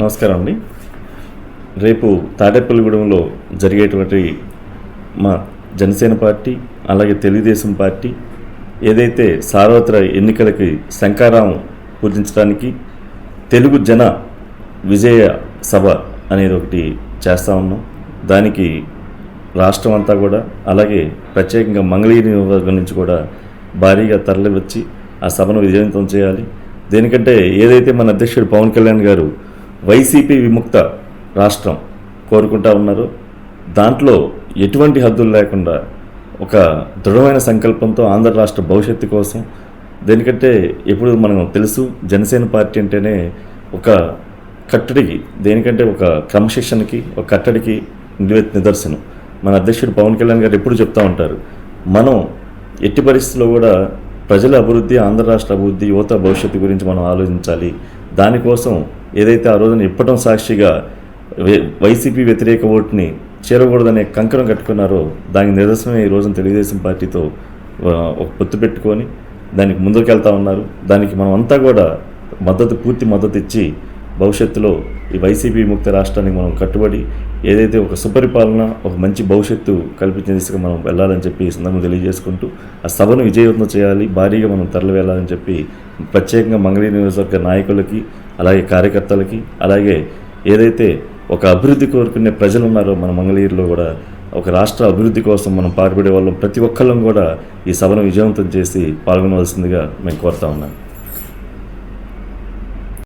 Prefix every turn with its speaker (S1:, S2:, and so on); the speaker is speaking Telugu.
S1: నమస్కారం అండి. రేపు తాడేపల్లిగూడెంలో జరిగేటువంటి మా జనసేన పార్టీ అలాగే తెలుగుదేశం పార్టీ ఏదైతే సార్వత్ర ఎన్నికలకి శంకారావం పూజించడానికి తెలుగు జన విజయ సభ అనేది ఒకటి చేస్తా ఉన్నాం. దానికి రాష్ట్రం అంతా కూడా అలాగే ప్రత్యేకంగా మంగళగిరి నియోజకవర్గం నుంచి కూడా భారీగా తరలి వచ్చి ఆ సభను విజయవంతం చేయాలి. దేనికంటే ఏదైతే మన అధ్యక్షుడు పవన్ కళ్యాణ్ గారు వైసీపీ విముక్త రాష్ట్రం కోరుకుంటా ఉన్నారు. దాంట్లో ఎటువంటి హద్దులు లేకుండా ఒక దృఢమైన సంకల్పంతో ఆంధ్ర రాష్ట్ర భవిష్యత్తు కోసం దేనికంటే ఎప్పుడు మనం తెలుసు జనసేన పార్టీ అంటేనే ఒక కట్టడికి దేనికంటే ఒక క్రమశిక్షణకి ఒక కట్టడికి నిదర్శనం. మన అధ్యక్షుడు పవన్ కళ్యాణ్ గారు ఎప్పుడు చెప్తూ ఉంటారు మనం ఎట్టి పరిస్థితుల్లో కూడా ప్రజల అభివృద్ధి ఆంధ్ర రాష్ట్ర అభివృద్ధి యువత భవిష్యత్తు గురించి మనం ఆలోచించాలి. దానికోసం ఏదైతే ఆ రోజున ఇప్పటం సాక్షిగా వైసీపీ వ్యతిరేక ఓటుని చేరకూడదనే కంకణం కట్టుకున్నారో దానికి నిదర్శనమే ఈ రోజున తెలుగుదేశం పార్టీతో ఒక పొత్తు పెట్టుకొని దానికి ముందుకెళ్తా ఉన్నారు. దానికి మనం అంతా కూడా మద్దతు పూర్తి మద్దతు ఇచ్చి భవిష్యత్తులో ఈ వైసీపీ ముక్త రాష్ట్రానికి మనం కట్టుబడి ఏదైతే ఒక సుపరిపాలన ఒక మంచి భవిష్యత్తు కల్పించిన దిశగా మనం వెళ్ళాలని చెప్పి ఈ తెలియజేసుకుంటూ ఆ సభను విజయవంతం చేయాలి భారీగా మనం తరలి వెళ్ళాలని చెప్పి ప్రత్యేకంగా మంగళీ నియోజకవర్గ నాయకులకి అలాగే కార్యకర్తలకి అలాగే ఏదైతే ఒక అభివృద్ధి కోరుకునే ప్రజలు ఉన్నారో మన మంగళగిరిలో కూడా ఒక రాష్ట్ర అభివృద్ధి కోసం మనం పాటుపడే వాళ్ళం. ప్రతి ఒక్కళ్ళం కూడా ఈ సభను విజయవంతం చేసి పాల్గొనవలసిందిగా మేము కోరుతా ఉన్నాను